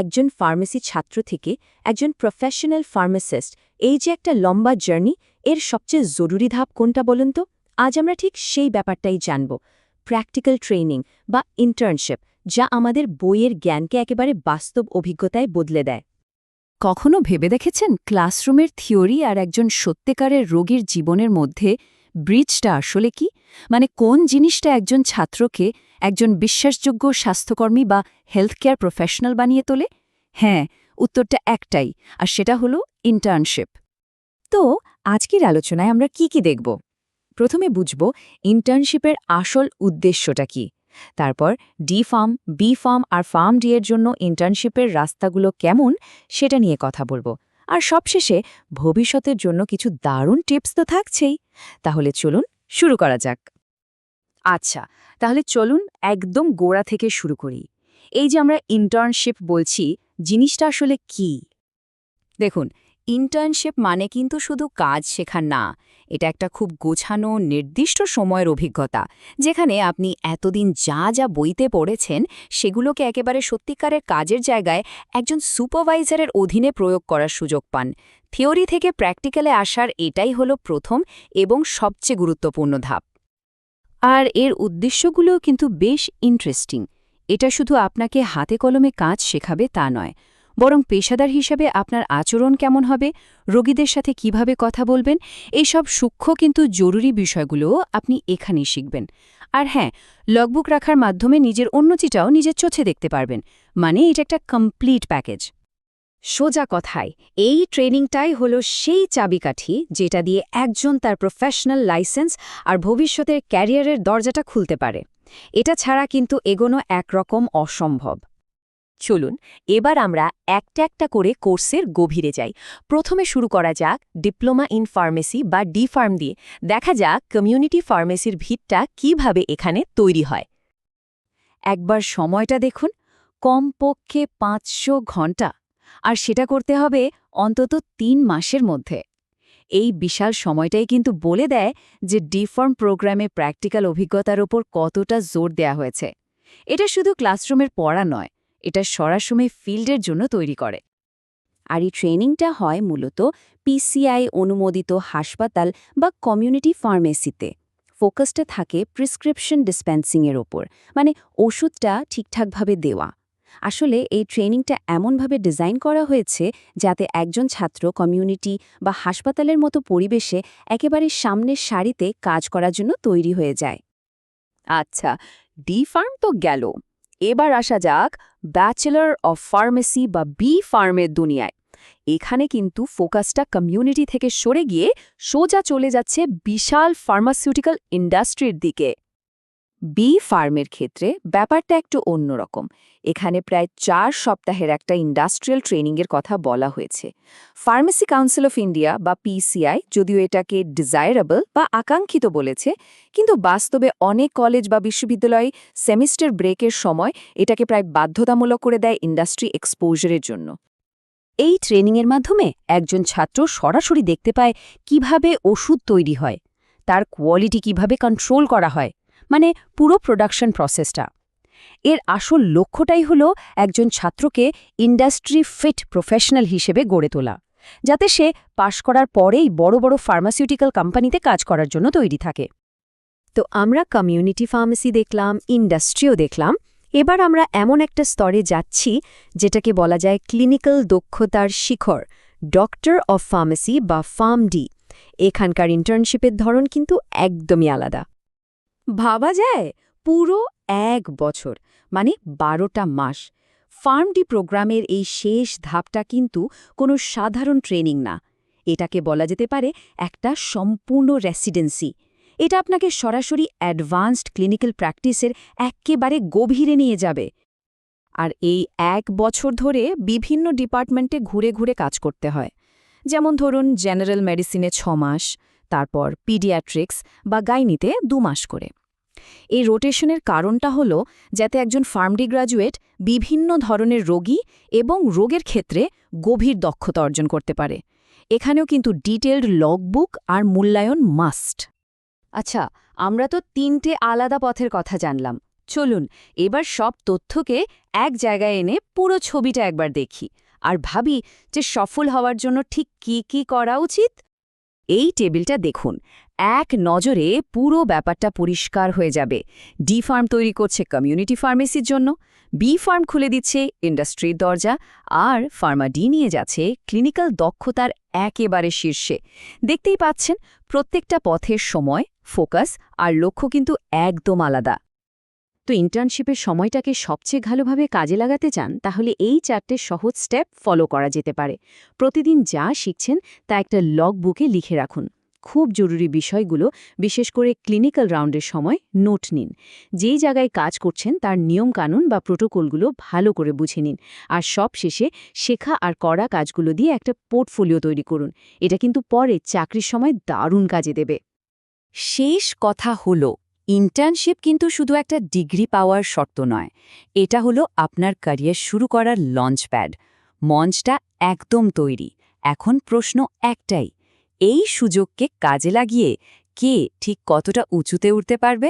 একজন ফার্মেসি ছাত্র থেকে একজন প্রফেশনাল ফার্মাসিস্ট। এই যে একটা লম্বা জার্নি, এর সবচেয়ে জরুরি ধাপ কোনটা বলুন তো? আজ আমরা ঠিক সেই ব্যাপারটাই জানব। প্র্যাকটিক্যাল ট্রেনিং বা ইন্টার্নশিপ, যা আমাদের বইয়ের জ্ঞানকে একেবারে বাস্তব অভিজ্ঞতায় বদলে দেয়। কখনো ভেবে দেখেছেন ক্লাসরুমের থিওরি আর একজন সত্যিকারের রোগীর জীবনের মধ্যে ব্রিজটা আসলে কি? মানে কোন জিনিসটা একজন ছাত্রকে একজন বিশ্বাসযোগ্য স্বাস্থ্যকর্মী বা হেলথ কেয়ার প্রফেশনাল বানিয়ে তোলে? হ্যাঁ উত্তরটা একটাই, আর সেটা হলো ইন্টার্নশিপ তো আজকের আলোচনায় আমরা কি কি দেখব? প্রথমে বুঝব ইন্টার্নশিপের আসল উদ্দেশ্যটা কি। তারপর ডি ফার্ম বি ফার্ম আর ফার্ম ডি এর জন্য ইন্টার্নশিপের রাস্তাগুলো কেমন সেটা নিয়ে কথা বলব। আর সবশেষে ভবিষ্যতের জন্য কিছু দারুণ টিপস তো থাকছেই। তাহলে চলুন শুরু করা যাক। আচ্ছা তাহলে চলুন একদম গোড়া থেকে শুরু করি। এই যে আমরা ইন্টার্নশিপ বলছি, জিনিসটা আসলে কি? দেখুন ইন্টার্নশিপ মানে কিন্তু শুধু কাজ শেখা না, এটা একটা খুব গোছানো, নির্দিষ্ট সময়ের অভিজ্ঞতা, যেখানে আপনি এতদিন যা যা বইতে পড়েছেন, সেগুলোকে একেবারে সত্যিকারের কাজের জায়গায় একজন সুপারভাইজারের অধীনে প্রয়োগ করার সুযোগ পান। থিওরি থেকে প্র্যাকটিক্যালে আসার এটাই হলো প্রথম এবং সবচেয়ে গুরুত্বপূর্ণ ধাপ। আর এর উদ্দেশ্যগুলোও কিন্তু বেশ ইন্টারেস্টিং এটা শুধু আপনাকে হাতে কলমে কাজ শেখাবে তা নয় বরং পেশাদার হিসাবে আপনার আচরণ কেমন হবে, রোগীদের সাথে কীভাবে কথা বলবেন, এইসব সূক্ষ্ম কিন্তু জরুরি বিষয়গুলোও আপনি এখানেই শিখবেন। আর হ্যাঁ লগবুক রাখার মাধ্যমে নিজের উন্নতিটাও নিজের চোখে দেখতে পারবেন। মানে এটা একটা কমপ্লিট প্যাকেজ। সোজা কথায়, এই ট্রেনিংটাই হলো সেই চাবিকাঠি যেটা দিয়ে একজন তার প্রফেশনাল লাইসেন্স আর ভবিষ্যতের ক্যারিয়ারের দরজাটা খুলতে পারে। এটা ছাড়া কিন্তু এগোনো একরকম অসম্ভব। চলুন, এবার আমরা একটা একটা করে কোর্সের গভীরে যাই। প্রথমে শুরু করা যাক ডিপ্লোমা ইন ফার্মেসি বা ডি ফার্ম দিয়ে। দেখা যাক কমিউনিটি ফার্মেসির ভিতটা কীভাবে এখানে তৈরি হয়। একবার সময়টা দেখুন, কমপক্ষে পাঁচশো ঘণ্টা, আর সেটা করতে হবে অন্তত তিন মাসের মধ্যে। এই বিশাল সময়টাই কিন্তু বলে দেয় যে ডিফর্ম প্রোগ্রামে প্র্যাকটিক্যাল অভিজ্ঞতার ওপর কতটা জোর দেয়া হয়েছে। এটা শুধু ক্লাসরুমের পড়া নয় এটা সরাসরি ফিল্ডের জন্য তৈরি করে। আর এই ট্রেনিংটা হয় মূলত পিসিআই অনুমোদিত হাসপাতাল বা কমিউনিটি ফার্মেসিতে। ফোকাসটা থাকে প্রিসক্রিপশন ডিসপেন্সিংয়ের ওপর মানে ওষুধটা ঠিকঠাকভাবে দেওয়া। আসলে এই ট্রেনিংটা এমনভাবে ডিজাইন করা হয়েছে যাতে একজন ছাত্র কমিউনিটি বা হাসপাতালের মতো পরিবেশে একেবারে সামনের সারিতে কাজ করার জন্য তৈরি হয়ে যায়। আচ্ছা ডি ফার্ম তো গেল। এবার আসা যাক ব্যাচেলর অফ ফার্মেসি বা বি ফার্মের দুনিয়ায়। এখানে কিন্তু ফোকাসটা কমিউনিটি থেকে সরে গিয়ে সোজা চলে যাচ্ছে বিশাল ফার্মাসিউটিক্যাল ইন্ডাস্ট্রির দিকে। বি ফার্মের ক্ষেত্রে ব্যাপারটা একটু অন্যরকম। এখানে প্রায় চার সপ্তাহের একটা ইন্ডাস্ট্রিয়াল ট্রেনিংয়ের কথা বলা হয়েছে। ফার্মেসি কাউন্সিল অফ ইন্ডিয়া বা পিসিআই যদিও এটাকে ডিজায়ারেবল বা আকাঙ্ক্ষিত বলেছে, কিন্তু বাস্তবে অনেক কলেজ বা বিশ্ববিদ্যালয় সেমিস্টার ব্রেকের সময় এটাকে প্রায় বাধ্যতামূলক করে দেয় ইন্ডাস্ট্রি এক্সপোজারের জন্য। এই ট্রেনিংয়ের মাধ্যমে একজন ছাত্র সরাসরি দেখতে পায় কীভাবে ওষুধ তৈরি হয়, তার কোয়ালিটি কীভাবে কন্ট্রোল করা হয় মানে পুরো প্রোডাকশন প্রসেসটা এর আসল লক্ষ্যটাই হল একজন ছাত্রকে ইন্ডাস্ট্রি ফিট প্রফেশনাল হিসেবে গড়ে তোলা, যাতে সে পাশ করার পরেই বড় বড় ফার্মাসিউটিক্যাল কোম্পানিতে কাজ করার জন্য তৈরি থাকে। তো আমরা কমিউনিটি ফার্মেসি দেখলাম ইন্ডাস্ট্রিও দেখলাম। এবার আমরা এমন একটা স্তরে যাচ্ছি, যেটাকে বলা যায় ক্লিনিক্যাল দক্ষতার শিখর ডক্টর অফ ফার্মেসি বা ফার্ম ডি এখানকার ইন্টার্নশিপের ধরন কিন্তু একদমই আলাদা। ভাবা যায় পুরো এক বছর মানে বারোটা মাস। ফার্মডি প্রোগ্রামের এই শেষ ধাপটা কিন্তু কোনো সাধারণ ট্রেনিং না। এটাকে বলা যেতে পারে একটা সম্পূর্ণ রেসিডেন্সি। এটা আপনাকে সরাসরি অ্যাডভান্সড ক্লিনিক্যাল প্র্যাকটিসের একেবারে গভীরে নিয়ে যাবে। আর এই এক বছর ধরে বিভিন্ন ডিপার্টমেন্টে ঘুরে ঘুরে কাজ করতে হয়। যেমন ধরুন, জেনারেল মেডিসিনে ছ মাস তারপর পিডিয়াট্রিক্স বা গাইনিতে দু মাস করে। এই রোটেশনের কারণটা হল যাতে একজন ফার্মডি গ্রাজুয়েট বিভিন্ন ধরনের রোগী এবং রোগের ক্ষেত্রে গভীর দক্ষতা অর্জন করতে পারে। এখানেও কিন্তু ডিটেলড লগবুক আর মূল্যায়ন মাস্ট। আচ্ছা আমরা তো তিনটে আলাদা পথের কথা জানলাম। চলুন, এবার সব তথ্যকে এক জায়গায় এনে পুরো ছবিটা একবার দেখি। আর ভাবি যে সফল হওয়ার জন্য ঠিক কি কি করা উচিত? এই টেবিলটা দেখুন। এক নজরে পুরো ব্যাপারটা পরিষ্কার হয়ে যাবে। ডি ফার্ম তৈরি করছে কমিউনিটি ফার্মেসির জন্য, বি ফার্ম খুলে দিচ্ছে ইন্ডাস্ট্রির দরজা, আর ফার্মা ডি নিয়ে যাচ্ছে ক্লিনিক্যাল দক্ষতার একেবারে শীর্ষে। দেখতেই পাচ্ছেন, প্রত্যেকটা পথের সময়, ফোকাস আর লক্ষ্য কিন্তু একদম আলাদা। তো ইন্টার্নশিপের সময়টাকে সবচেয়ে ভালোভাবে কাজে লাগাতে চান, তাহলে এই চারটে সহজ স্টেপ ফলো করা যেতে পারে। প্রতিদিন যা শিখছেন তা একটা লগ বুকে লিখে রাখুন। খুব জরুরি বিষয়গুলো, বিশেষ করে ক্লিনিক্যাল রাউন্ডের সময় নোট নিন। যেই জায়গায় কাজ করছেন তার নিয়মকানুন বা প্রোটোকলগুলো ভালো করে বুঝে নিন। আর সব শেষে শেখা আর করা কাজগুলো দিয়ে একটা পোর্টফোলিও তৈরি করুন। এটা কিন্তু পরে চাকরির সময় দারুণ কাজে দেবে। শেষ কথা হলো ইন্টার্নশিপ কিন্তু শুধু একটা ডিগ্রি পাওয়ার শর্ত নয়। এটা হলো আপনার ক্যারিয়ার শুরু করার লঞ্চ প্যাড মঞ্চটা একদম তৈরি। এখন প্রশ্ন একটাই, এই সুযোগকে কাজে লাগিয়ে কে ঠিক কতটা উঁচুতে উঠতে পারবে?